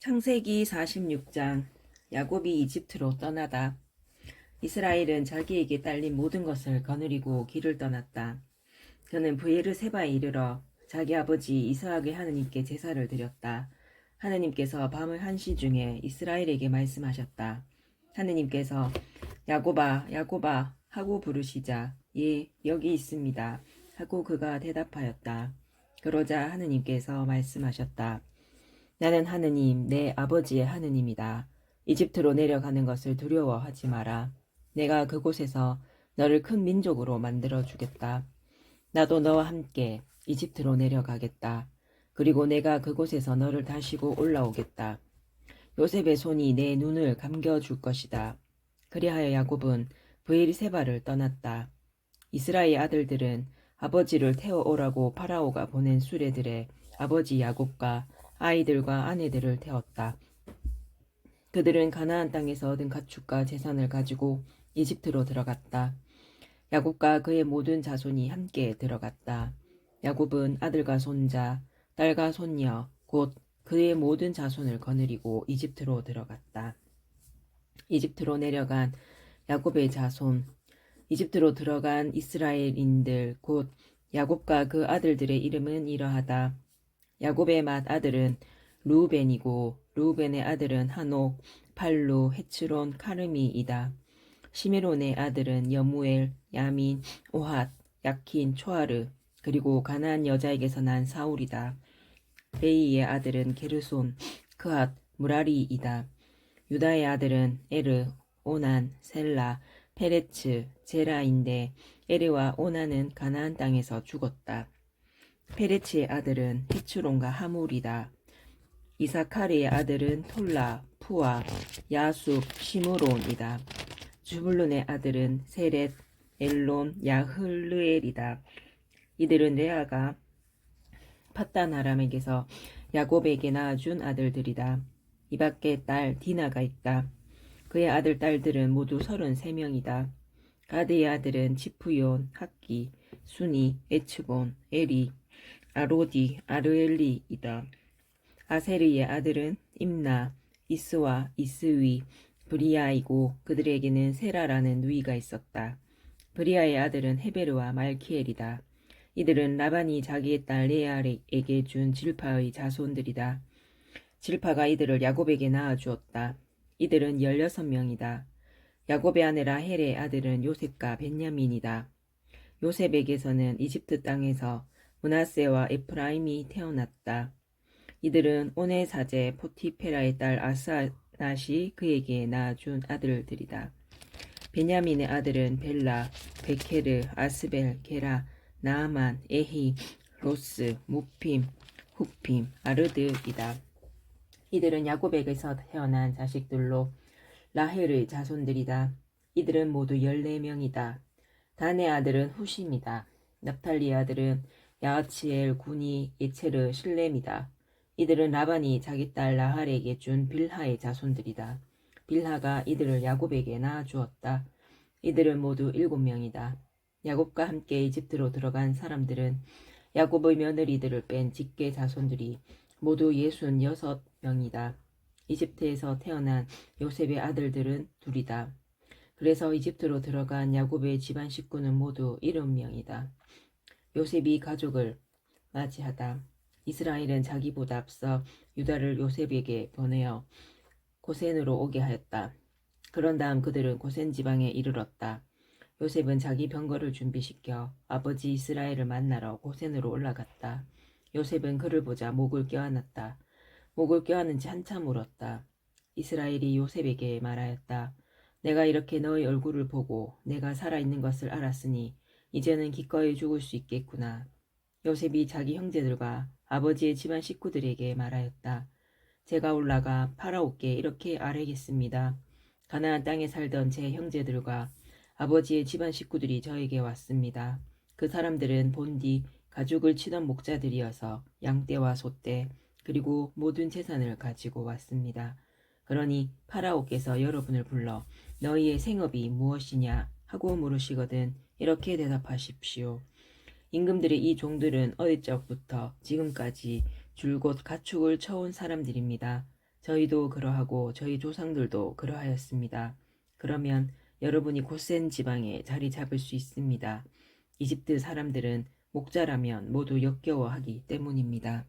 창세기 46장 야곱이 이집트로 떠나다. 이스라엘은 자기에게 딸린 모든 것을 거느리고 길을 떠났다. 그는 브에르세바에 이르러 자기 아버지 이스하악의 하느님께 제사를 드렸다. 하느님께서 밤의 한시 중에 이스라엘에게 말씀하셨다. 하느님께서 야곱아 야곱아 하고 부르시자 예 여기 있습니다 하고 그가 대답하였다. 그러자 하느님께서 말씀하셨다. 나는 하느님, 내 아버지의 하느님이다. 이집트로 내려가는 것을 두려워하지 마라. 내가 그곳에서 너를 큰 민족으로 만들어 주겠다. 나도 너와 함께 이집트로 내려가겠다. 그리고 내가 그곳에서 너를 다시고 올라오겠다. 요셉의 손이 내 눈을 감겨 줄 것이다. 그리하여 야곱은 브에리세바를 떠났다. 이스라엘 아들들은 아버지를 태워오라고 파라오가 보낸 수레들의 아버지 야곱과 아이들과 아내들을 태웠다. 그들은 가나안 땅에서 얻은 가축과 재산을 가지고 이집트로 들어갔다. 야곱과 그의 모든 자손이 함께 들어갔다. 야곱은 아들과 손자, 딸과 손녀, 곧 그의 모든 자손을 거느리고 이집트로 들어갔다. 이집트로 내려간 야곱의 자손, 이집트로 들어간 이스라엘인들, 곧 야곱과 그 아들들의 이름은 이러하다. 야곱의 맏 아들은 루벤이고 루벤의 아들은 한옥, 팔루, 헤츠론, 카르미이다. 시메론의 아들은 여무엘, 야민, 오핫, 야킨, 초아르, 그리고 가나안 여자에게서 난 사울이다. 레이의 아들은 게르손, 크핫, 무라리이다. 유다의 아들은 에르, 오난, 셀라, 페레츠, 제라인데 에르와 오난은 가나안 땅에서 죽었다. 페레츠의 아들은 히츠론과 하물이다. 이사카리의 아들은 톨라, 푸아, 야숲, 시므론이다. 주블론의 아들은 세렛, 엘론, 야흘르엘이다. 이들은 레아가 팟단 아람에게서 야곱에게 낳아준 아들들이다. 이 밖에 딸 디나가 있다. 그의 아들 딸들은 모두 서른세 명이다. 가드의 아들은 치프yon, 학기, 순이, 에츠본, 에리, 아로디, 아르엘리이다. 아세르의 아들은 임나, 이스와 이스위, 브리아이고 그들에게는 세라라는 누이가 있었다. 브리아의 아들은 헤베르와 말키엘이다. 이들은 라반이 자기의 딸 레아에게 준 질파의 자손들이다. 질파가 이들을 야곱에게 낳아주었다. 이들은 열여섯 명이다. 야곱의 아내 라 헬의 아들은 요셉과 벤야민이다. 요셉에게서는 이집트 땅에서 문하세와 에프라임이 태어났다. 이들은 오네 사제 포티페라의 딸 아사낫이 그에게 낳아준 아들들이다. 베냐민의 아들은 벨라, 베케르, 아스벨, 게라, 나아만, 에히, 로스, 무핌, 후핌, 아르드이다. 이들은 야곱에게서 태어난 자식들로 라헬의 자손들이다. 이들은 모두 14명이다. 단의 아들은 후심이다. 납탈리의 아들은 야하치엘, 군이, 예체르, 실렘이다. 이들은 라반이 자기 딸 라할에게 준 빌하의 자손들이다. 빌하가 이들을 야곱에게 낳아주었다. 이들은 모두 일곱 명이다. 야곱과 함께 이집트로 들어간 사람들은 야곱의 며느리들을 뺀 직계 자손들이 모두 예순 여섯 명이다. 이집트에서 태어난 요셉의 아들들은 둘이다. 그래서 이집트로 들어간 야곱의 집안 식구는 모두 일곱 명이다. 요셉이 가족을 맞이하다. 이스라엘은 자기보다 앞서 유다를 요셉에게 보내어 고센으로 오게 하였다. 그런 다음 그들은 고센 지방에 이르렀다. 요셉은 자기 병거를 준비시켜 아버지 이스라엘을 만나러 고센으로 올라갔다. 요셉은 그를 보자 목을 껴안았다. 목을 껴안은 지 한참 울었다. 이스라엘이 요셉에게 말하였다. 내가 이렇게 너의 얼굴을 보고 내가 살아있는 것을 알았으니 이제는 기꺼이 죽을 수 있겠구나. 요셉이 자기 형제들과 아버지의 집안 식구들에게 말하였다. 제가 올라가 파라오께 이렇게 아뢰겠습니다. 가나안 땅에 살던 제 형제들과 아버지의 집안 식구들이 저에게 왔습니다. 그 사람들은 본디 가죽을 치던 목자들이어서 양떼와 소떼 그리고 모든 재산을 가지고 왔습니다. 그러니 파라오께서 여러분을 불러 너희의 생업이 무엇이냐 하고 물으시거든 이렇게 대답하십시오. 임금들의 이 종들은 어릴 적부터 지금까지 줄곧 가축을 쳐온 사람들입니다. 저희도 그러하고 저희 조상들도 그러하였습니다. 그러면 여러분이 고센 지방에 자리 잡을 수 있습니다. 이집트 사람들은 목자라면 모두 역겨워하기 때문입니다.